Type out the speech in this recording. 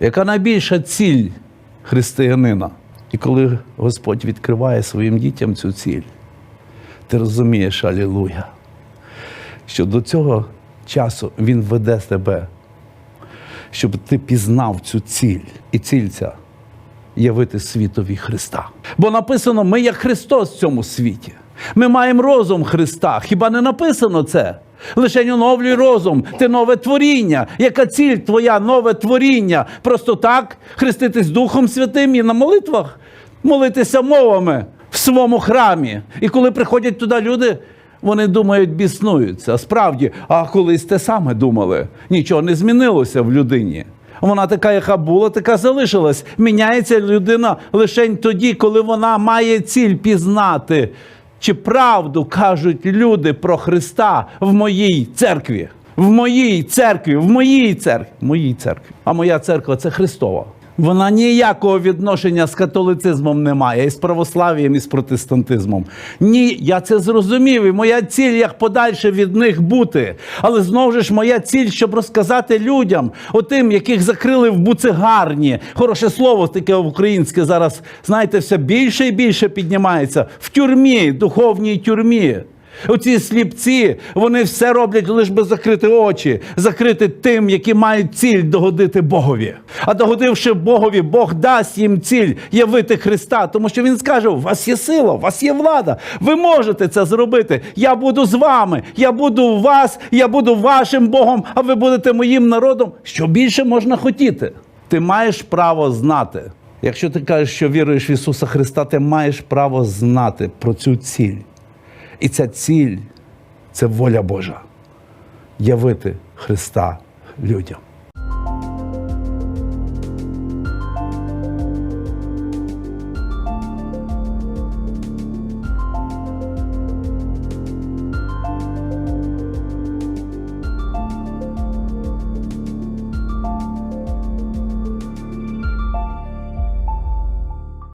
Яка найбільша ціль християнина? І коли Господь відкриває своїм дітям цю ціль, ти розумієш, алілуя, що до цього часу Він веде тебе, щоб ти пізнав цю ціль. І ціль ця явити світові Христа. Бо написано, ми як Христос в цьому світі. Ми маємо розум Христа. Хіба не написано це? Лише оновлюй розум, ти нове творіння. Яка ціль твоя нове творіння? Просто так хреститись Духом Святим і на молитвах, молитися мовами в своєму храмі. І коли приходять туди люди, вони думають, біснуються. Справді, а колись те саме думали. Нічого не змінилося в людині. Вона така, яка була, така залишилась. Міняється людина лише тоді, коли вона має ціль пізнати, чи правду кажуть люди про Христа в моїй церкві. В моїй церкві, в моїй церкві, в моїй церкві. А моя церква це Христова. Вона ніякого відношення з католицизмом не має, і з православ'ям, і з протестантизмом. Ні, я це зрозумів. І моя ціль як подальше від них бути. Але знову ж моя ціль, щоб розказати людям, отим, яких закрили в буцегарні. Хороше слово таке українське зараз, знаєте, все більше і більше піднімається в тюрмі, духовній тюрмі. Оці сліпці, вони все роблять лише би закрити очі, закрити тим, які мають ціль догодити Богові. А догодивши Богові, Бог дасть їм ціль явити Христа, тому що Він скаже: у вас є сила, у вас є влада, ви можете це зробити. Я буду з вами, я буду у вас, я буду вашим Богом, а ви будете моїм народом. Що більше можна хотіти? Ти маєш право знати. Якщо ти кажеш, що віруєш в Ісуса Христа, ти маєш право знати про цю ціль. І ця ціль це воля Божа явити Христа людям.